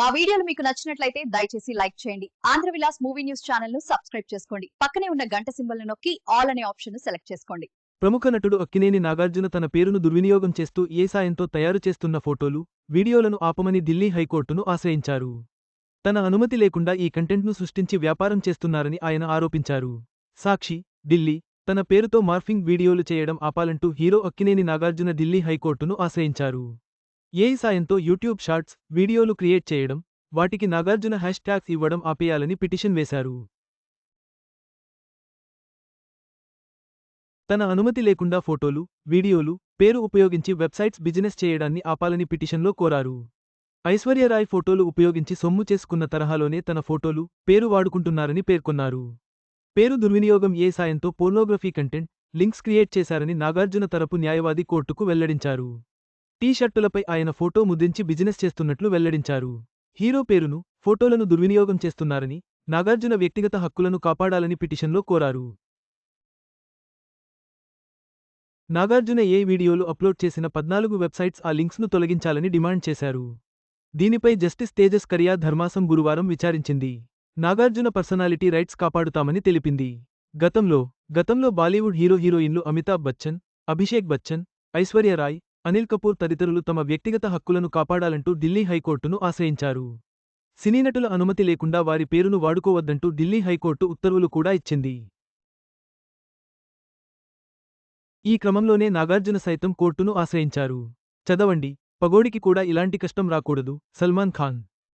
మా వీడియోలు మీకు నచ్చినట్లయితే దయచేసి లైక్ చేయండి. ఆంధ్ర విలాస్ మూవీ న్యూస్ ఛానల్ను సబ్స్క్రైబ్ చేసుకోండి. పక్కనే ఉన్న గంట సింబల్ నొక్కి ఆల్ అనే ఆప్షన్ను సెలెక్ట్ చేసుకోండి. ప్రముఖ నటుడు అక్కినేని నాగార్జున తన పేరును దుర్వినియోగం చేస్తూ ఏ సాయంతో తయారు చేస్తున్న ఫోటోలు వీడియోలను ఆపమని ఢిల్లీ హైకోర్టును ఆశ్రయించారు. తన అనుమతి లేకుండా ఈ కంటెంట్ను సృష్టించి వ్యాపారం చేస్తున్నారని ఆయన ఆరోపించారు. సాక్షి ఢిల్లీ తన పేరుతో మార్ఫింగ్ వీడియోలు చేయడం ఆపాలంటూ హీరో అక్కినేని నాగార్జున ఢిల్లీ హైకోర్టును ఆశ్రయించారు. ఏ సాయంతో యూట్యూబ్ షార్ట్స్ వీడియోలు క్రియేట్ చేయడం వాటికి నాగార్జున హ్యాష్ ట్యాగ్స్ ఇవ్వడం ఆపేయాలని పిటిషన్ వేశారు. తన అనుమతి లేకుండా ఫోటోలు వీడియోలు పేరు ఉపయోగించి వెబ్సైట్స్ బిజినెస్ చేయడాన్ని ఆపాలని పిటిషన్లో కోరారు. ఐశ్వర్యరాయ్ ఫోటోలు ఉపయోగించి సొమ్ము చేసుకున్న తరహాలోనే తన ఫోటోలు పేరు వాడుకుంటున్నారని పేర్కొన్నారు. పేరు దుర్వినియోగం ఏ సాయంతో పోర్నోగ్రఫీ కంటెంట్ లింక్స్ క్రియేట్ చేశారని నాగార్జున తరపు న్యాయవాది కోర్టుకు వెల్లడించారు. టీ షర్టులపై ఆయన ఫోటో ముద్రించి బిజినెస్ చేస్తున్నట్లు వెల్లడించారు. హీరో పేరును ఫోటోలను దుర్వినియోగం చేస్తున్నారని నాగార్జున వ్యక్తిగత హక్కులను కాపాడాలని పిటిషన్లో కోరారు. నాగార్జున ఏ వీడియోలు అప్లోడ్ చేసిన పద్నాలుగు వెబ్సైట్స్ ఆ లింక్స్ను తొలగించాలని డిమాండ్ చేశారు. దీనిపై జస్టిస్ తేజస్ కరియా ధర్మాసం గురువారం విచారించింది. నాగార్జున పర్సనాలిటీ రైట్స్ కాపాడుతామని తెలిపింది. గతంలో గతంలో బాలీవుడ్ హీరో హీరోయిన్లు అమితాబ్ బచ్చన్ అభిషేక్ బచ్చన్ ఐశ్వర్యరాయ్ అనిల్ కపూర్ తదితరులు తమ వ్యక్తిగత హక్కులను కాపాడాలంటూ ఢిల్లీ హైకోర్టును ఆశ్రయించారు. సినీనటుల అనుమతి లేకుండా వారి పేరును వాడుకోవద్దంటూ ఢిల్లీ హైకోర్టు ఉత్తర్వులు కూడా ఇచ్చింది. ఈ క్రమంలోనే నాగార్జున సైతం కోర్టును ఆశ్రయించారు. చదవండి పగోడికి కూడా ఇలాంటి కష్టం రాకూడదు సల్మాన్ ఖాన్.